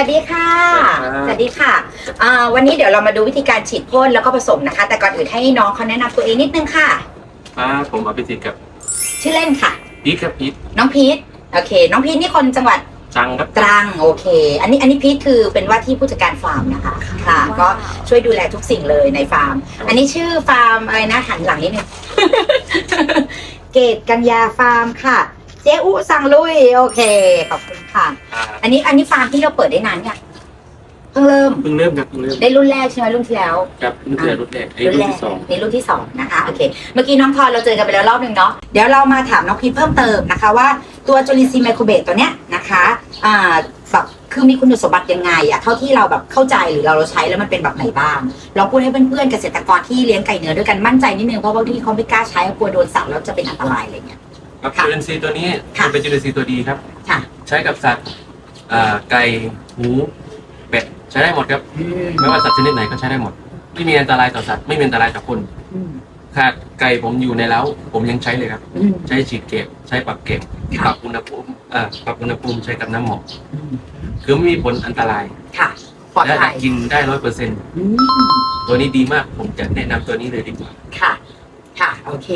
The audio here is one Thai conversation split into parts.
วัสดีค่ะสสวัวัสสดีดีครัค่ะบอ่าวันนี้เดี๋ยวเรามาดูวิธีการฉีดพ่นแล้วก็ผสมนะคะ แต่ก่อนอื่นให้น้องเขาแนะนำตัวเองนิดนึงค่ะมาผมอภิสิทธิ์กับชื่อเล่นค่ะ พีทครับพีทน้องพีทโอเค น้องพีทนี่คนจังหวัดจังครับ ตรังโอเค อันนี้อันนี้พีทคือเป็นว่าที่ผู้จัดการฟาร์มนะคะค่ะ ก็ช่วยดูแลทุกสิ่งเลยในฟาร์ม อันนี้ชื่อฟาร์มอะไรนะหันหลังนิดนึง เกตกัญญาฟาร์มค่ะ เจ๊อุสั่งลุย โอเค ขอบคุณค่ะอ่าอันนี้อันนี้ฟาร์มที่เราเปิดได้นานยังเพิ่งเริ่มเพิ่งเริ่มครับเพิ่งเริ่มได้รุ่นแรกใช่ไหมรุ่นที่แล้วครับรุ่นเดียวรุ่นแรกไอ้รุ่นที่สองนี่รุ่นที่สองนะคะโอเค เมื่อกี้น้องทอนเราเจอกันไปแล้วรอบหนึ่งเนาะเดี๋ยวเรามาถามน้องพีทเพิ่มเติมนะคะ ว่าตัวจูลินซีไมโครเบตตัวเนี้ยนะคะอ่าแบบคือมีคุณสมบัติยังไงอะเท่าที่เราแบบเข้าใจหรือเราเราใช้แล้วมันเป็นแบบไหนบ้างลองพูดให้เพื่อนๆเกษตรกรที่เลี้ยงไก่เนื้อด้วยกันมั่นใจนิดนึงเพราะบางทีเขาไม่กล้าใช้กลัวโดนสัตว์แล้วจะเป็นอันตรายอะไรเงี้ย ครับค่ะจุลินทรีย์ตัวนี้ค่ะ มันเป็นจุลินทรีย์ตัวดีครับ ค่ะใช้กับสัตว์อ่าไก่หมูเป็ดใช้ได้หมดครับอืมไม่ว่าสัตว์ชนิดไหนก็ใช้ได้หมด ไม่มีอันตรายต่อสัตว์ไม่มีอันตรายต่อคนอืมขาดไก่ผมอยู่ในเล้าผมยังใช้เลยครับ อืม ใช้ฉีดเก็บใช้ปรับเก็บค่ะ ปรับอุณหภูมิอ่าปรับอุณหภูมิใช้กับน้ำหมอกอืมคือไม่มีผลอันตรายค่ะปลอดและภัยกินได้ร้อยเปอร์เซ็นต์อืมตัวนี้ดีมากผมจะแนะนำตัวนี้เลยดีกว่า ค่ะค่ะ โอเค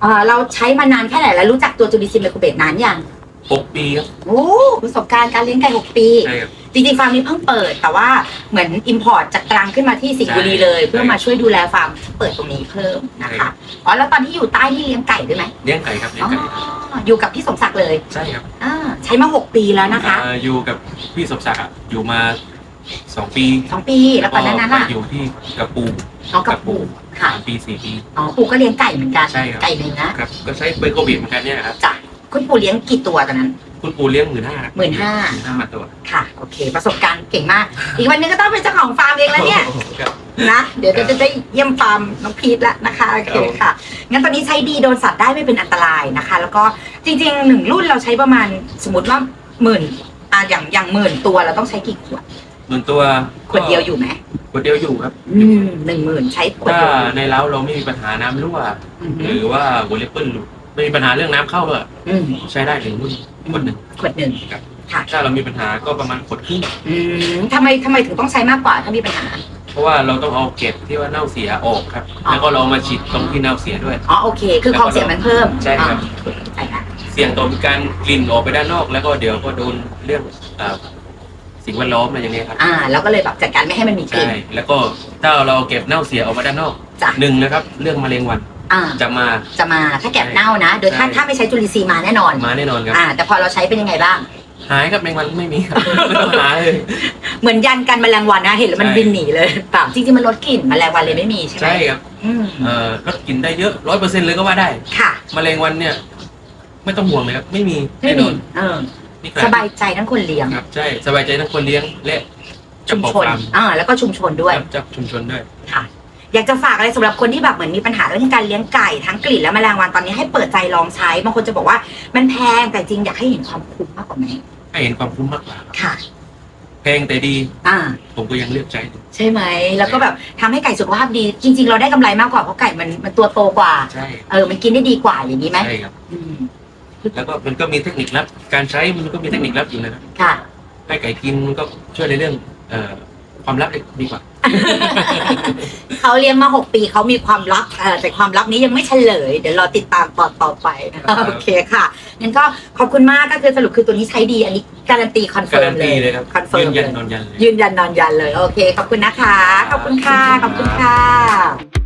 เอ่อเราใช้มานานแค่ไหนแล้วรู้จักตัวจูลินซีไมโครเบตนานยังหกปีครับ โอ้ประสบการณ์การเลี้ยงไก่6ปี ใช่ครับ จริงๆฟาร์มนี้เพิ่งเปิด แต่ว่าเหมือนอิมพอร์ตจากตรังขึ้นมาที่สิงห์บุรีเลยใช่เพื่อมาช่วยดูแลฟาร์มที่เปิดตรงนี้เพิ่มนะใช่ครัคะบอ๋อแล้วตอนที่อยู่ใต้นี่เลี้ยงไก่ด้วยไหมเลี้ยงไก่ครับเลี้ยอ๋งอไก่อยู่กับพี่สมศักดิ์เลยใช่ครับอ่าใช้มา6ปีแล้วนะคะอ่าอยู่กับพี่สมศักดิ์อะอยู่มา สองปีสองปีแล้วตอนนั้นน่ะมาอยู่ที่กระปูน้องกับปู่ค่ะ สามปีสี่ปี อ๋อ ปู่ก็เลี้ยงไก่เหมือนกัน ใช่ครับ ไก่เนื้อครับก็ใช้เบอร์โควิดเหมือนกันเนี่ยครับจ้ะคุณปู่เลี้ยงกี่ตัวตอนนั้น คุณปูเลี้ยงหมื่นห้าหมื่นห้าหมื่นห้ามาตัวค่ะ โอเค ประสบการณ์เก่งมาก อีกวันหนึงก็ต้องเป็นเจ้าของฟาร์มเองแล้วเนี่ย ครับ นะ เดี๋ยวจะได้เยี่ยมฟาร์มน้องพีทแล้วนะคะ โอเคค่ะ งั้นตอนนี้ใช้ดีโดนสัตว์ได้ไม่เป็นอันตรายนะคะ แล้วก็จริงๆหนึ่งรุ่นเราใช้ประมาณสมมติว่าหมื่นอ่าอย่างอย่างหมื่นตัวเราต้องใช้กี่ขวด หมื่นตัวขวดเดียวอยู่ไหมขวดเดียวอยู่ครับ อืมหนึ่งหมื่นใช้ขวดถ้าเดียวอยู่ในเล้าเราไม่มีปัญหาน้ำรั่ว อืมหรือว่าหัวเล็บเปิ้ลหลุดไม่มีปัญหาเรื่องน้ำเข้าเลยอืมใช้ได้ถึงรุ่นขวดหนึ่ง ขวดหนึ่งครับ ค่ะถ้าเรามีปัญหาก็ประมาณขวดครึ่งอืมทำไมทำไมถึงต้องใช้มากกว่าถ้ามีปัญหา เพราะว่าเราต้องเอาเกล็ดที่ว่าเน่าเสียออกครับ อ๋อ แล้วก็เรามาฉีดตรงที่เน่าเสียด้วย อ๋อโอเค คือความเสี่ยงมันเพิ่มใช่ครับอ่าใช่ค่ะ เสี่ยงต่อการกลิ่นออกไปด้านนอก แล้วก็เดี๋ยวก็โดนเรื่องเอ่อ สิ่งแวดล้อมอะไรอย่างเงี้ยครับอ่า แล้วก็เลยแบบจัดการไม่ให้มันมีกลิ่ใช่นแล้วก็ถ้าเราเก็บเน่าเสียออกมาด้านนอกจ้ะ หนึ่งนะครับ เรื่องมะเร็งวันอ่า จะมา จะมาถ้าแก็บเน่านะ โดยถ้าใช่ ถ้าไม่ใช้จุลินทรีย์มาแน่นอน มาแน่นอนครับ อ่า แต่พอเราใช้เป็นยังไงบ้าง หายครับแมงวันไม่มีครับไม่ต้องหาเลย เหมือนยันกันแมลงวันนะเห็นแล้วมันใช่ บินหนีเลยเปล่าจริงๆมันลดกลิ่นแมลงวันเลยไม่มีใช่ไหมใช่ครับอืมเอ่อลดกลิ่นได้เยอะร้อยเปอร์เซ็นต์เลยก็ว่าได้ค่ะมะเร็งวันเนี่ย ไม่ต้องห่วงเลยครับ ไม่มีไม่แน่นมีอน เออ นี่ขนดสบายใจทั้งคนเลี้ยงครับใช่สบายใจทั้งคนเลี้ยงและเจ้าชุมของชนฟาร์มอ่าแล้วก็ชุมชนด้วย ครับเจ้าชุมชนด้วย ค่ะอยากจะฝากอะไรสำหรับคนที่แบบเหมือนมีปัญหาเรื่องการเลี้ยงไก่ทั้งกลิ่นและแมลงวันตอนนี้ให้เปิดใจลองใช้บางคนจะบอกว่ามันแพงแต่จริงอยากให้เห็นความคุ้มมากกว่าไหมให้เห็นความคุ้มมากกว่าครับค่ะ แพงแต่ดีอ่า ผมก็ยังเลือกใช้อยู่ใช่ไหม แล้วก็แบบทำให้ไก่สุขภาพดี จริง ๆ เราได้กำไรมากกว่าเพราะไก่มันมันตัวโตกว่า ใช่เออ มันกินได้ดีกว่าอย่างนี้ไหมใช่ครับ อืม แล้วก็มันก็มีเทคนิคลับการใช้มันก็มีเทคนิคลับอยู่นะครับค่ะ ให้ไก่กินมันก็ช่วยในเรื่องเอ่อความลับได้ดีกว่า เขาเลี้ยงมา 6 ปีเขามีความลับเอ่อแต่ความลับนี้ยังไม่เฉลย เดี๋ยวรอติดตามตอนต่อไปนะคะโอเคค่ะงั้นก็ขอบคุณมากก็คือสรุปคือตัวนี้ใช้ดีอันนี้การันตีคอนกาเฟิร์รัมนเลตียเลยครับคอนเฟิร์ยืมนเลยันยนอนยันเลย ยืนยันนอนยันเลย โอเค ขอบคุณนะคะ ขอบคุณค่ะ ขอบคุณค่ะ